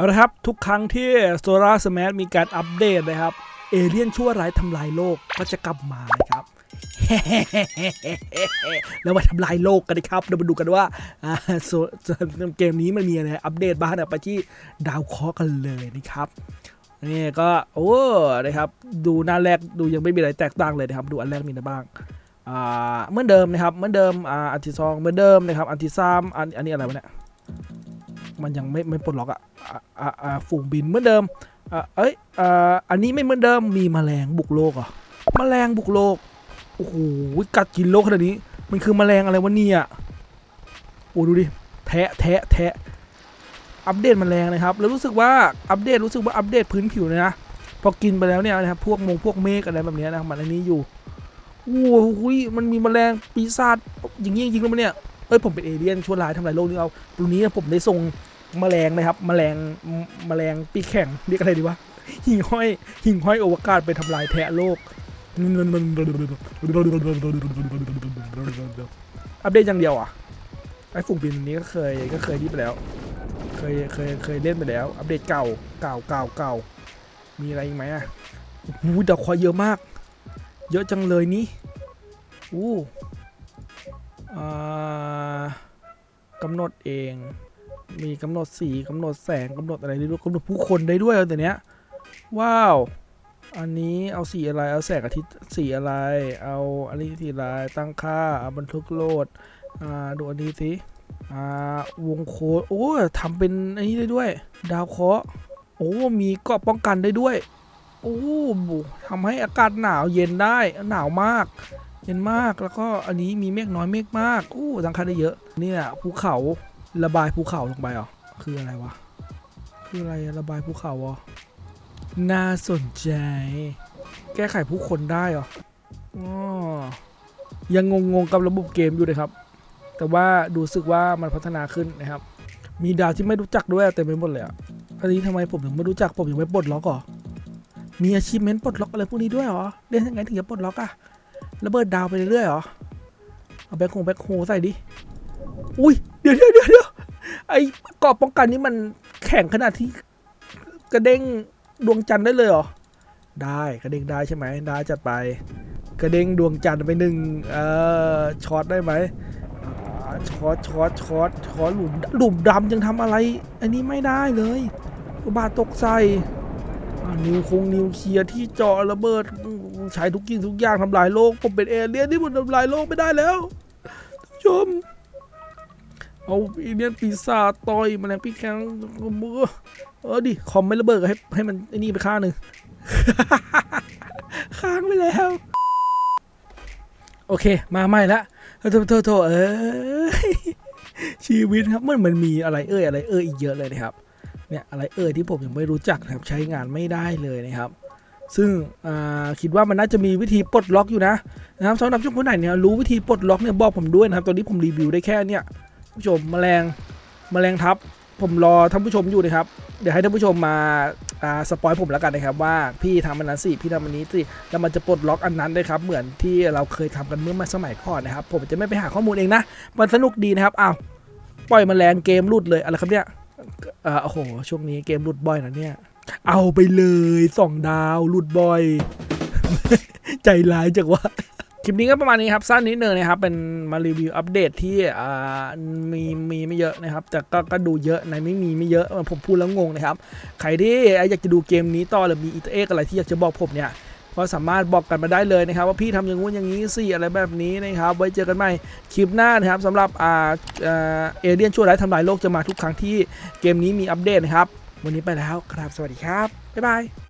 เอาละครับทุกครั้งที่โซลาร์สแมมีการอัปเดตนะครับ เอเลี่ยนชั่วร้ายทำลายโลกก็จะกลับมานะครับแล้วมาทำลายโลกกันนะครับเดี๋ยวมาดูกันว่าอ่าเกมนี้มันมีอะไรอัปเดตบ้างนะไปที่ดาวเคราะห์กันเลยนะครับนี่ก็โอ้นะครับ ดูหน้าแรกดูยังไม่มีอะไรแตกต่างเลยนะครับ ดูอันแรกมีอะไรบ้างอ่าเหมือนเดิมนะครับเหมือนเดิมอ่าอันที่สองเหมือนเดิมนะครับ อันที่สามอันอันนี้อะไรวะเนี่ยมันยังไม่ไม่ปลดล็อกอะ ฝูงบินเหมือนเดิมเอ้ยอ,อันนี้ไม่เหมือนเดิมมีแมลงบุกโลกเหรอแมลงบุกโลกโอ้โหกัดกินโลกขนาดนี้ มันคือแมลงอะไรวะเนี่ยโอ้ดูดิแทะแทะแทะอัปเดตแมลงนะครับ แล้วรู้สึกว่าอัปเดตรู้สึกว่าอัปเดตพื้นผิวเลยนะพอกินไปแล้วเนี่ยนะครับพวกมงพวกเมฆอะไรแบบนี้นะมันอันนี้อยู่โอ้โหมันมีแมลงปีศาจอย่างนี้จริงๆแล้วมันเนี่ยเอ้ยผมเป็นเอเลี่ยนชั่วร้ายทำลายโลกนี่เอาตรงนี้ผมได้ส่ง แมลงนะครับ แมลงแมลงปีกแข็งเรียกอะไรดีวะหิ่งห้อยหิ่งห้อยอวกาศไปทำลายแทะโลกอัปเดตอย่างเดียวอะไอ้ฝูงบินนี้ก็เคยก็เคยนี่ไปแล้ว เคยเคยเคยเล่นไปแล้ว อัปเดตเก่าเก่าเก่าเก่ามีอะไรอีกไหมอะอู้ดอกควายเยอะมาก เยอะจังเลยนี่อู้อ่ากำหนดเอง มีกำหนดสีกำหนดแสงกำหนดอะไรได้ด้วยกำหนดผู้คนได้ด้วยเอแต่เนี้ยว้าว อันนี้เอาสีอะไรเอาแสงอาทิตย์สีอะไร เอาอันนี้สีอะไรตั้งค่าเอาบันทึกโหลดอ่าดูอันนี้สิอ่าวงโค้ดโอ้ทำเป็นอันนี้ได้ด้วย ดาวเคราะห์โอ้มีเกราะป้องกันได้ด้วย โอ้ทำให้อากาศหนาวเย็นได้หนาวมากเย็นมากแล้วก็อันนี้มีเมฆน้อยเมฆมากโอ้ตั้งค่าได้เยอะนี่แหละภูเขา ระบายภูเขาลงไปเหรอ คืออะไรวะ คืออะไรระบายภูเขาเหรอน่าสนใจ แก้ไขผู้คนได้เหรออ๋อยังงงๆกับระบบเกมอยู่เลยครับ แต่ว่าดูสึกว่ามันพัฒนาขึ้นนะครับ มีดาวที่ไม่รู้จักด้วยเต็มไปหมดเลยอะอันนี้ทำไมผมถึงไม่รู้จักผมยังไม่ปลดล็อกเหรอมีอาชีพเมนปลดล็อกอะไรพวกนี้ด้วยเหรอเล่นยังไงถึงจะปลดล็อกอะระเบิดดาวไปเรื่อยเหรอเอาแบ็คโฮแบ็คโฮใส่ดิ อุ้ย ดี๋ยวเดี๋ยวเดี๋ยวไอ้กราะป้องกันนี้มันแข็งขนาดที่กระเด้งดวงจันทร์ได้เลยเหรอ ได้กระเด้งได้ใช่ไหมได้จัดไป กระเด้งดวงจันทร์ไปหนึ่งเอ่อช็อตได้ไหมช็อตช็อตช็อตช็อตหลุมหลุมดำยังทำอะไร อันนี้ไม่ได้เลยอุบาตกใส่นิวคงนิวเคลียร์ที่เจาะระเบิดใช้ทุกกิ่งทุกอย่างทำลายโลก ผมเป็นเอเลี่ยนที่มันทำลายโลกไม่ได้แล้วท่านผู้ชม เอาเอเลี่ยนปีศาจต่อยแมลงปีกแข็งมือเออดิคอมไม่ระเบิดให้ให้มันไอ้นี่ไปข้างหนึ่งค้างไปแล้ว โอเค มาใหม่ละโทษโทษโทษเอ้ยชีวิตครับมันมันมีอะไรเอ่ยอะไรเอ่ยอีกเยอะเลยนะครับ เนี่ยอะไรเอ่ยที่ผมยังไม่รู้จักนะครับใช้งานไม่ได้เลยนะครับ ซึ่งอ่าคิดว่ามันน่าจะมีวิธีปลดล็อกอยู่นะนะครับสำหรับช่วงคนไหนเนี่ยรู้วิธีปลดล็อกเนี่ยบอกผมด้วยนะครับตอนนี้ผมรีวิวได้แค่เนี่ย ผู้ชมแมลงแมลงทับ ผมรอท่านผู้ชมอยู่นะครับ เดี๋ยวให้ท่านผู้ชมมาอ่าสปอยผมแล้วกันนะครับว่าพี่ทำอันนั้นสิพี่ทำอันนี้สิแล้วมันจะปลดล็อกอันนั้นเลยครับ เหมือนที่เราเคยทำกันเมื่อมาสมัยก่อนนะครับ ผมจะไม่ไปหาข้อมูลเองนะ มันสนุกดีนะครับอ้าวปล่อยแมลงเกมหลุดเลยอะไรครับเนี่ยเออโอ้โหช่วงนี้เกมหลุดบ่อยนะเนี่ยเอาไปเลยสองดาวหลุดบ่อย ใจร้ายจังวะ คลิปนี้ก็ประมาณนี้ครับสั้นนิดนึงนะครับ เป็นมารีวิวอัปเดตที่อ่ามีมีไม่เยอะนะครับ แต่ก็ก็ดูเยอะในไม่มีไม่เยอะผมพูดแล้วงงนะครับ ใครที่อยากจะดูเกมนี้ต่อหรือมีอีเอ็กอะไรที่อยากจะบอกผมเนี่ยก็สามารถบอกกันมาได้เลยนะครับ ว่าพี่ทำอย่างงู้นอย่างนี้สิอะไรแบบนี้นะครับ ไว้เจอกันใหม่คลิปหน้านะครับสำหรับอ่าเอเลียนชั่วร้ายทำลายโลกจะมาทุกครั้งที่เกมนี้มีอัปเดตนะครับ วันนี้ไปแล้วครับ สวัสดีครับบ๊ายบาย